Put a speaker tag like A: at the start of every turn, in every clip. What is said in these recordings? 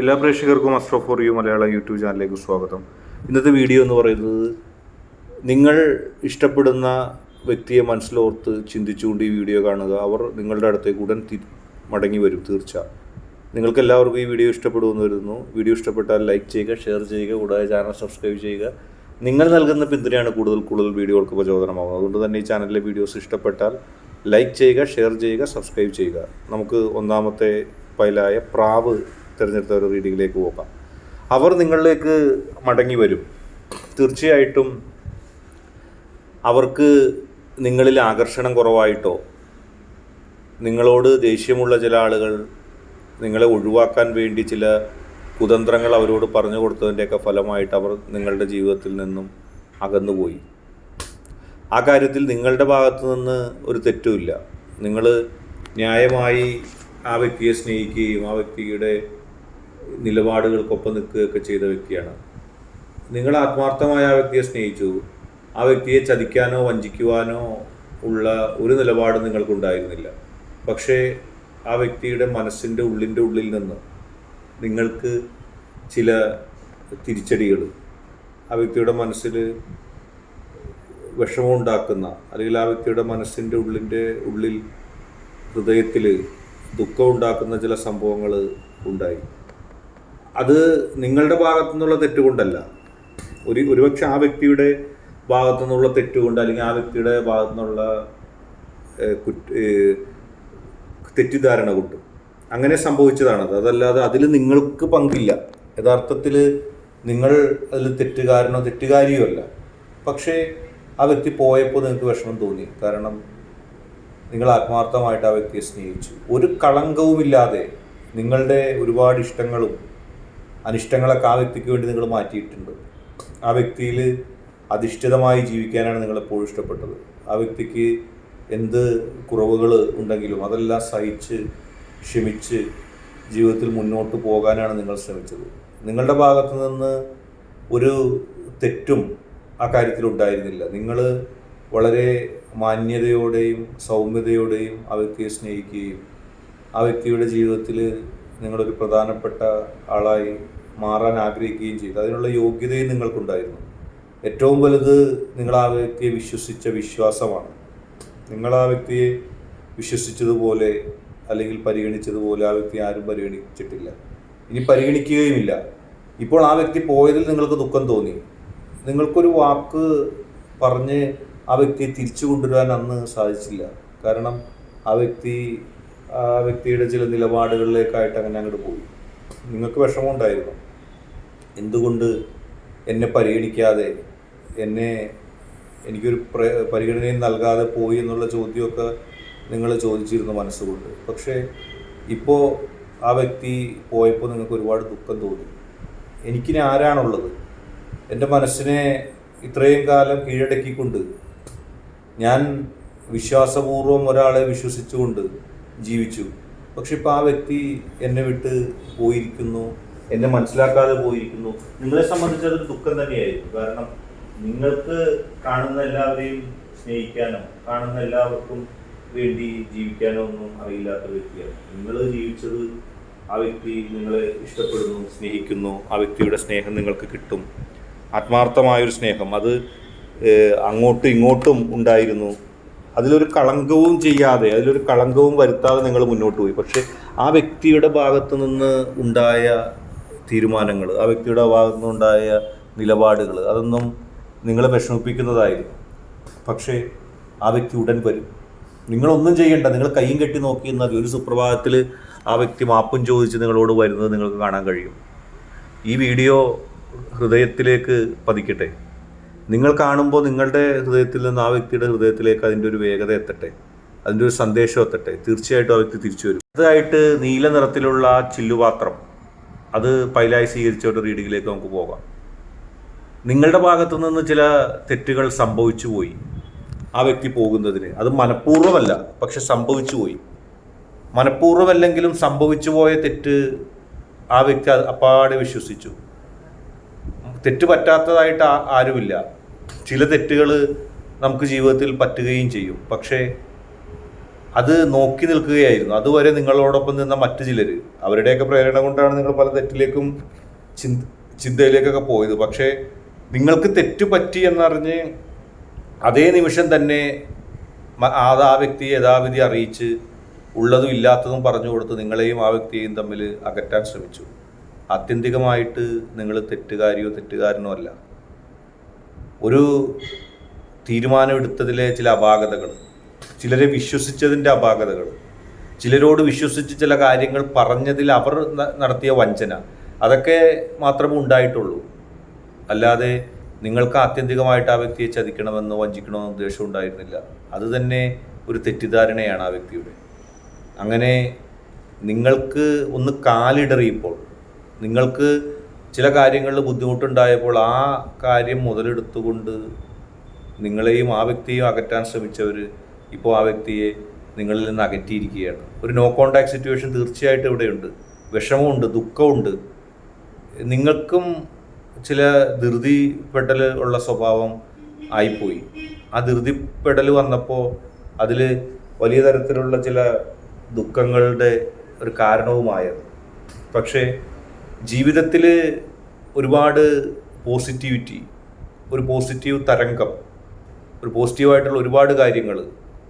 A: എല്ലാ പ്രേക്ഷകർക്കും astro for you Malayala YouTube ചാനലിലേക്ക് സ്വാഗതം. ഇന്നത്തെ വീഡിയോ എന്ന് പറയുന്നത് നിങ്ങൾ ഇഷ്ടപ്പെടുന്ന വ്യക്തിയെ മനസ്സിലോർത്ത് ചിന്തിച്ചുകൊണ്ട് ഈ വീഡിയോ കാണുക. അവർ നിങ്ങളുടെ അടുത്തേക്ക് ഉടൻ തി മടങ്ങി വരും തീർച്ച. നിങ്ങൾക്ക് എല്ലാവർക്കും ഈ വീഡിയോ ഇഷ്ടപ്പെടുമെന്ന് വരുന്നു വീഡിയോ ഇഷ്ടപ്പെട്ടാൽ ലൈക്ക് ചെയ്യുക ഷെയർ ചെയ്യുക കൂടാതെ ചാനൽ സബ്സ്ക്രൈബ് ചെയ്യുക. നിങ്ങൾ നൽകുന്ന പിന്തുണയാണ് കൂടുതൽ കൂടുതൽ വീഡിയോകൾക്ക് പ്രചോദനമാകുന്നത് അതുകൊണ്ട് തന്നെ ഈ ചാനലിലെ വീഡിയോസ് ഇഷ്ടപ്പെട്ടാൽ ലൈക്ക് ചെയ്യുക ഷെയർ ചെയ്യുക സബ്സ്ക്രൈബ് ചെയ്യുക. നമുക്ക് ഒന്നാമത്തെ പൈലായ പ്രാവ് തിരഞ്ഞെടുത്ത ഒരു റീഡിങ്ങിലേക്ക് പോകാം. അവർ നിങ്ങളിലേക്ക് മടങ്ങി വരും. തീർച്ചയായിട്ടും അവർക്ക് നിങ്ങളിൽ ആകർഷണം കുറവായിട്ടോ നിങ്ങളോട് ദേഷ്യമുള്ള ചില ആളുകൾ നിങ്ങളെ ഒഴിവാക്കാൻ വേണ്ടി ചില കുതന്ത്രങ്ങൾ അവരോട് പറഞ്ഞു കൊടുത്തതിന്റെയൊക്കെ ഫലമായിട്ട് അവർ നിങ്ങളുടെ ജീവിതത്തിൽ നിന്നും അകന്നുപോയി. ആ കാര്യത്തിൽ നിങ്ങളുടെ ഭാഗത്തു നിന്ന് ഒരു തെറ്റുമില്ല. നിങ്ങൾ ന്യായമായി ആ വ്യക്തിയെ സ്നേഹിക്കുകയും ആ വ്യക്തിയുടെ നിലപാടുകൾക്കൊപ്പം നിൽക്കുകയൊക്കെ ചെയ്ത വ്യക്തിയാണ്. നിങ്ങൾ ആത്മാർത്ഥമായ ആ വ്യക്തിയെ സ്നേഹിച്ചു. ആ വ്യക്തിയെ ചതിക്കാനോ വഞ്ചിക്കുവാനോ ഉള്ള ഒരു നിലപാട് നിങ്ങൾക്കുണ്ടായിരുന്നില്ല. പക്ഷേ ആ വ്യക്തിയുടെ മനസ്സിന്റെ ഉള്ളിന്റെ ഉള്ളിൽ നിന്ന് നിങ്ങൾക്ക് ചില തിരിച്ചടികൾ ആ വ്യക്തിയുടെ മനസ്സിൽ വിഷമമുണ്ടാക്കുന്ന അല്ലെങ്കിൽ ആ വ്യക്തിയുടെ മനസ്സിന്റെ ഉള്ളിന്റെ ഉള്ളിൽ ഹൃദയത്തിൽ ദുഃഖമുണ്ടാക്കുന്ന ചില സംഭവങ്ങൾ ഉണ്ടായി. അത് നിങ്ങളുടെ ഭാഗത്തു നിന്നുള്ള തെറ്റുകൊണ്ടല്ല. ഒരു ഒരുപക്ഷെ ആ വ്യക്തിയുടെ ഭാഗത്തു നിന്നുള്ള തെറ്റുകൊണ്ട് അല്ലെങ്കിൽ ആ വ്യക്തിയുടെ ഭാഗത്തു നിന്നുള്ള തെറ്റിദ്ധാരണ കൊണ്ട്. അങ്ങനെ സംഭവിച്ചതാണത്. അതല്ലാതെ അതിൽ നിങ്ങൾക്ക് പങ്കില്ല. യഥാർത്ഥത്തിൽ നിങ്ങൾ അതിൽ തെറ്റുകാരനോ തെറ്റുകാരിയോ അല്ല. പക്ഷേ ആ വ്യക്തി പോയപ്പോൾ നിങ്ങൾക്ക് വിഷമം തോന്നി. കാരണം നിങ്ങൾ ആത്മാർത്ഥമായിട്ട് ആ വ്യക്തിയെ സ്നേഹിച്ചു. ഒരു കളങ്കവുമില്ലാതെ നിങ്ങളുടെ ഒരുപാട് ഇഷ്ടങ്ങളും അനിഷ്ടങ്ങളൊക്കെ ആ വ്യക്തിക്ക് വേണ്ടി നിങ്ങൾ മാറ്റിയിട്ടുണ്ട്. ആ വ്യക്തിയിൽ അധിഷ്ഠിതമായി ജീവിക്കാനാണ് നിങ്ങൾ എപ്പോഴും ഇഷ്ടപ്പെട്ടത്. ആ വ്യക്തിക്ക് എന്ത് കുറവുകൾ ഉണ്ടെങ്കിലും അതെല്ലാം സഹിച്ച് ക്ഷമിച്ച് ജീവിതത്തിൽ മുന്നോട്ട് പോകാനാണ് നിങ്ങൾ ശ്രമിച്ചത്. നിങ്ങളുടെ ഭാഗത്തു നിന്ന് ഒരു തെറ്റും ആ കാര്യത്തിൽ ഉണ്ടായിരുന്നില്ല. നിങ്ങൾ വളരെ മാന്യതയോടെയും സൗമ്യതയോടെയും ആ വ്യക്തിയെ സ്നേഹിക്കുകയും ആ വ്യക്തിയുടെ ജീവിതത്തിൽ നിങ്ങളൊരു പ്രധാനപ്പെട്ട ആളായി മാറാൻ ആഗ്രഹിക്കുകയും ചെയ്തു. അതിനുള്ള യോഗ്യതയും നിങ്ങൾക്കുണ്ടായിരുന്നു. ഏറ്റവും വലുത് നിങ്ങൾ ആ വ്യക്തിയെ വിശ്വസിച്ച വിശ്വാസമാണ്. നിങ്ങൾ ആ വ്യക്തിയെ വിശ്വസിച്ചതുപോലെ അല്ലെങ്കിൽ പരിഗണിച്ചതുപോലെ ആ വ്യക്തി ആരും പരിഗണിച്ചിട്ടില്ല. ഇനി പരിഗണിക്കുകയുമില്ല. ഇപ്പോൾ ആ വ്യക്തി പോയതിൽ നിങ്ങൾക്ക് ദുഃഖം തോന്നി. നിങ്ങൾക്കൊരു വാക്ക് പറഞ്ഞ് ആ വ്യക്തിയെ തിരിച്ചു കൊണ്ടുവരാൻ അന്ന് സാധിച്ചില്ല. കാരണം ആ വ്യക്തി ആ വ്യക്തിയുടെ ചില നിലപാടുകളിലേക്കായിട്ട് അങ്ങനെ അങ്ങോട്ട് പോയി. നിങ്ങൾക്ക് വിഷമമുണ്ടായിരുന്നു? എന്തുകൊണ്ട് എന്നെ പരിഗണിക്കാതെ എന്നെ എനിക്കൊരു പ്ര പരിഗണനയും നൽകാതെ പോയി എന്നുള്ള ചോദ്യമൊക്കെ നിങ്ങൾ ചോദിച്ചിരുന്നു മനസ്സുകൊണ്ട്. പക്ഷേ ഇപ്പോൾ ആ വ്യക്തി പോയപ്പോൾ നിങ്ങൾക്ക് ഒരുപാട് ദുഃഖം തോന്നി. എനിക്കിനി ആരാണുള്ളത്? എന്റെ മനസ്സിനെ ഇത്രയും കാലം കീഴടക്കിക്കൊണ്ട് ഞാൻ വിശ്വാസപൂർവം ഒരാളെ വിശ്വസിച്ചുകൊണ്ട് ജീവിച്ചു. പക്ഷെ ഇപ്പോൾ ആ വ്യക്തി എന്നെ വിട്ട് പോയിരിക്കുന്നു. എന്നെ മനസ്സിലാക്കാതെ പോയിരിക്കുന്നു. നിങ്ങളെ സംബന്ധിച്ച് അതൊരു ദുഃഖം തന്നെയായിരുന്നു കാരണം നിങ്ങൾക്ക് കാണുന്ന എല്ലാവരെയും സ്നേഹിക്കാനോ കാണുന്ന എല്ലാവർക്കും വേണ്ടി ജീവിക്കാനോ ഒന്നും അറിയില്ലാത്ത വ്യക്തിയാണ്. നിങ്ങൾ ജീവിച്ചത് ആ വ്യക്തി നിങ്ങളെ ഇഷ്ടപ്പെടുന്നു സ്നേഹിക്കുന്നു. ആ വ്യക്തിയുടെ സ്നേഹം നിങ്ങൾക്ക് കിട്ടും. ആത്മാർത്ഥമായൊരു സ്നേഹം. അത് അങ്ങോട്ടും ഇങ്ങോട്ടും ഉണ്ടായിരുന്നു. അതിലൊരു കളങ്കവും ചെയ്യാതെ അതിലൊരു കളങ്കവും വരുത്താതെ നിങ്ങൾ മുന്നോട്ട് പോയി. പക്ഷേ ആ വ്യക്തിയുടെ ഭാഗത്തു നിന്ന് ഉണ്ടായ തീരുമാനങ്ങൾ ആ വ്യക്തിയുടെ ഭാഗത്തു നിന്നുണ്ടായ നിലപാടുകൾ അതൊന്നും നിങ്ങളെ വിഷമിപ്പിക്കുന്നതായിരുന്നു പക്ഷേ ആ വ്യക്തി ഉടൻ വരും. നിങ്ങളൊന്നും ചെയ്യണ്ട. നിങ്ങൾ കൈയും കെട്ടി നോക്കി എന്നാൽ ഒരു സുപ്രഭാതത്തിൽ ആ വ്യക്തി മാപ്പും ചോദിച്ച് നിങ്ങളോട് വരുന്നത് നിങ്ങൾക്ക് കാണാൻ കഴിയും. ഈ വീഡിയോ ഹൃദയത്തിലേക്ക് പതിക്കട്ടെ. നിങ്ങൾ കാണുമ്പോൾ നിങ്ങളുടെ ഹൃദയത്തിൽ നിന്ന് ആ വ്യക്തിയുടെ ഹൃദയത്തിലേക്ക് അതിന്റെ ഒരു വേഗത എത്തട്ടെ. അതിന്റെ ഒരു സന്ദേശം എത്തട്ടെ. തീർച്ചയായിട്ടും ആ വ്യക്തി തിരിച്ചു വരും. അടുത്തതായിട്ട് നീല നിറത്തിലുള്ള ചില്ലുപാത്രം. അത് പൈലായി സ്വീകരിച്ചവരുടെ റീഡിങ്ങിലേക്ക് നമുക്ക് പോകാം. നിങ്ങളുടെ ഭാഗത്തു നിന്ന് ചില തെറ്റുകൾ സംഭവിച്ചു പോയി ആ വ്യക്തി പോകുന്നതിന്. അത് മനഃപൂർവമല്ല പക്ഷെ സംഭവിച്ചു പോയി. മനഃപൂർവമല്ലെങ്കിലും സംഭവിച്ചു പോയ തെറ്റ് ആ വ്യക്തി അപ്പാടെ വിശ്വസിച്ചു. തെറ്റ് പറ്റാത്തതായിട്ട് ആരുമില്ല. ചില തെറ്റുകൾ നമുക്ക് ജീവിതത്തിൽ പറ്റുകയും ചെയ്യും. പക്ഷേ അത് നോക്കി നിൽക്കുകയായിരുന്നു. അതുവരെ നിങ്ങളോടൊപ്പം നിന്ന മറ്റു ചിലർ. അവരുടെയൊക്കെ പ്രേരണ കൊണ്ടാണ് നിങ്ങൾ പല തെറ്റിലേക്കും ചിന്ത ചിന്തയിലേക്കൊക്കെ പോയത്. പക്ഷേ നിങ്ങൾക്ക് തെറ്റ് പറ്റി എന്നറിഞ്ഞ് അതേ നിമിഷം തന്നെ അത് ആ വ്യക്തിയെ യഥാവിധി അറിയിച്ച് ഉള്ളതും ഇല്ലാത്തതും പറഞ്ഞു കൊടുത്ത് നിങ്ങളെയും ആ വ്യക്തിയെയും തമ്മിൽ അകറ്റാൻ ശ്രമിച്ചു. ആത്യന്തികമായിട്ട് നിങ്ങൾ തെറ്റുകാരിയോ തെറ്റുകാരനോ അല്ല. ഒരു തീരുമാനമെടുത്തതിലെ ചില അപാകതകൾ ചിലരെ വിശ്വസിച്ചതിന്റെ അപാകതകൾ ചിലരോട് വിശ്വസിച്ച് ചില കാര്യങ്ങൾ പറഞ്ഞതിൽ അവർ നടത്തിയ വഞ്ചന അതൊക്കെ മാത്രമേ ഉണ്ടായിട്ടുള്ളൂ. അല്ലാതെ നിങ്ങൾക്ക് ആത്യന്തികമായിട്ട് ആ വ്യക്തിയെ ചതിക്കണമെന്നോ വഞ്ചിക്കണമെന്നോ ഉദ്ദേശം ഉണ്ടായിരുന്നില്ല. അത് തന്നെ ഒരു തെറ്റിദ്ധാരണയാണ് ആ വ്യക്തിയുടെ. അങ്ങനെ നിങ്ങൾക്ക് ഒന്ന് കാലിടറിയപ്പോൾ നിങ്ങൾക്ക് ചില കാര്യങ്ങളിൽ ബുദ്ധിമുട്ടുണ്ടായപ്പോൾ ആ കാര്യം മുതലെടുത്തുകൊണ്ട് നിങ്ങളെയും ആ വ്യക്തിയെയും അകറ്റാൻ ശ്രമിച്ചവർ ഇപ്പോൾ ആ വ്യക്തിയെ നിങ്ങളിൽ നിന്ന് അകറ്റിയിരിക്കുകയാണ്. ഒരു നോ കോണ്ടാക്ട് സിറ്റുവേഷൻ തീർച്ചയായിട്ടും ഇവിടെയുണ്ട്. വിഷമമുണ്ട് ദുഃഖമുണ്ട്. നിങ്ങൾക്കും ചില ധൃതിപ്പെടൽ ഉള്ള സ്വഭാവം ആയിപ്പോയി. ആ ധൃതിപ്പെടൽ വന്നപ്പോൾ അതിൽ വലിയ തരത്തിലുള്ള ചില ദുഃഖങ്ങളുടെ ഒരു കാരണവുമായത്. പക്ഷേ ജീവിതത്തിൽ ഒരുപാട് പോസിറ്റിവിറ്റി ഒരു പോസിറ്റീവ് തരംഗം ഒരു പോസിറ്റീവായിട്ടുള്ള ഒരുപാട് കാര്യങ്ങൾ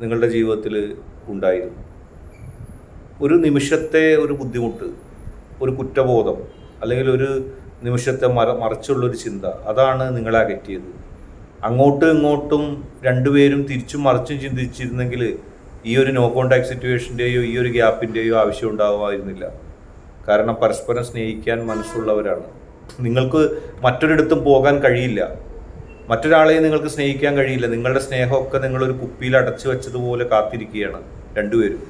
A: നിങ്ങളുടെ ജീവിതത്തിൽ ഉണ്ടായിരുന്നു. ഒരു നിമിഷത്തെ ഒരു ബുദ്ധിമുട്ട് ഒരു കുറ്റബോധം അല്ലെങ്കിൽ ഒരു നിമിഷത്തെ മറ മറിച്ചുള്ളൊരു ചിന്ത അതാണ് നിങ്ങളെ അകറ്റിയത്. അങ്ങോട്ടും ഇങ്ങോട്ടും രണ്ടുപേരും തിരിച്ചും മറിച്ചും ചിന്തിച്ചിരുന്നെങ്കിൽ ഈ ഒരു നോ കോണ്ടാക്ട് സിറ്റുവേഷന്റെയോ ഈ ഒരു ഗ്യാപ്പിന്റെയോ ആവശ്യം ഉണ്ടാകുമായിരുന്നില്ല കാരണം പരസ്പരം സ്നേഹിക്കാൻ മനസ്സുള്ളവരാണ്. നിങ്ങൾക്ക് മറ്റൊരിടത്തും പോകാൻ കഴിയില്ല. മറ്റൊരാളെയും നിങ്ങൾക്ക് സ്നേഹിക്കാൻ കഴിയില്ല. നിങ്ങളുടെ സ്നേഹമൊക്കെ നിങ്ങളൊരു കുപ്പിയിൽ അടച്ചു വെച്ചതുപോലെ കാത്തിരിക്കുകയാണ് രണ്ടുപേരും.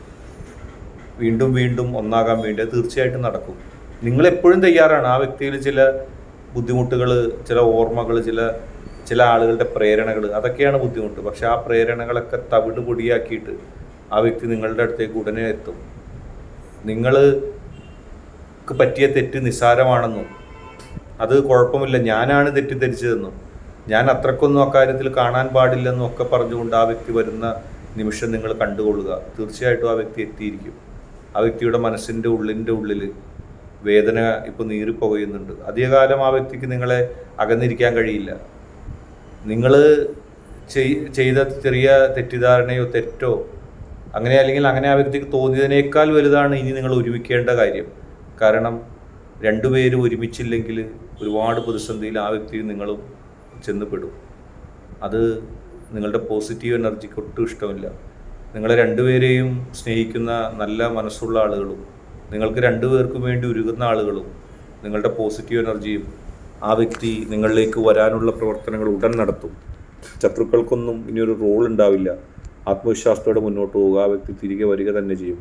A: വീണ്ടും വീണ്ടും ഒന്നാകാൻ വേണ്ടി തീർച്ചയായിട്ടും നടക്കും. നിങ്ങൾ എപ്പോഴും തയ്യാറാണ്. ആ വ്യക്തിയിൽ ചില ബുദ്ധിമുട്ടുകൾ ചില ഓർമ്മകൾ ചില ചില ആളുകളുടെ പ്രേരണകൾ അതൊക്കെയാണ് ബുദ്ധിമുട്ട്. പക്ഷെ ആ പ്രേരണകളൊക്കെ തവിട് പൊടിയാക്കിയിട്ട് ആ വ്യക്തി നിങ്ങളുടെ അടുത്തേക്ക് ഉടനെ എത്തും. നിങ്ങൾക്ക് പറ്റിയ തെറ്റ് നിസ്സാരമാണെന്നും അത് കുഴപ്പമില്ല. ഞാനാണ് തെറ്റിദ്ധരിച്ചതെന്നും. ഞാൻ അത്രക്കൊന്നും അക്കാര്യത്തിൽ കാണാൻ പാടില്ലെന്നും ഒക്കെ പറഞ്ഞുകൊണ്ട് ആ വ്യക്തി വരുന്ന നിമിഷം നിങ്ങൾ കണ്ടുകൊള്ളുക. തീർച്ചയായിട്ടും ആ വ്യക്തി എത്തിയിരിക്കും. ആ വ്യക്തിയുടെ മനസ്സിന്റെ ഉള്ളിന്റെ ഉള്ളിൽ വേദന ഇപ്പോൾ നീറിപ്പുകയുന്നുണ്ട് അധികകാലം ആ വ്യക്തിക്ക് നിങ്ങളെ അകന്നിരിക്കാൻ കഴിയില്ല. നിങ്ങൾ ചെയ്ത ചെറിയ തെറ്റിദ്ധാരണയോ തെറ്റോ അങ്ങനെ അല്ലെങ്കിൽ അങ്ങനെ ആ വ്യക്തിക്ക് തോന്നിയതിനേക്കാൾ വലുതാണ് ഇനി നിങ്ങൾ ഒരുമിക്കേണ്ട കാര്യം. കാരണം രണ്ടുപേരും ഒരുമിച്ചില്ലെങ്കിൽ ഒരുപാട് പ്രതിസന്ധിയിൽ ആ വ്യക്തി നിങ്ങളും ചെന്നപ്പെടും അത് നിങ്ങളുടെ പോസിറ്റീവ് എനർജിക്ക് ഒട്ടും ഇഷ്ടമില്ല. നിങ്ങളെ രണ്ടുപേരെയും സ്നേഹിക്കുന്ന നല്ല മനസ്സുള്ള ആളുകളും നിങ്ങൾക്ക് രണ്ടുപേർക്കും വേണ്ടി ഉരുകുന്ന ആളുകളും നിങ്ങളുടെ പോസിറ്റീവ് എനർജിയും ആ വ്യക്തി നിങ്ങളിലേക്ക് വരാനുള്ള പ്രവർത്തനങ്ങൾ ഉടൻ നടത്തും. ശത്രുക്കൾക്കൊന്നും ഇനിയൊരു റോൾ ഉണ്ടാവില്ല. ആത്മവിശ്വാസത്തോടെ മുന്നോട്ട് പോവുക ആ വ്യക്തി തിരികെ വരിക തന്നെ ചെയ്യും.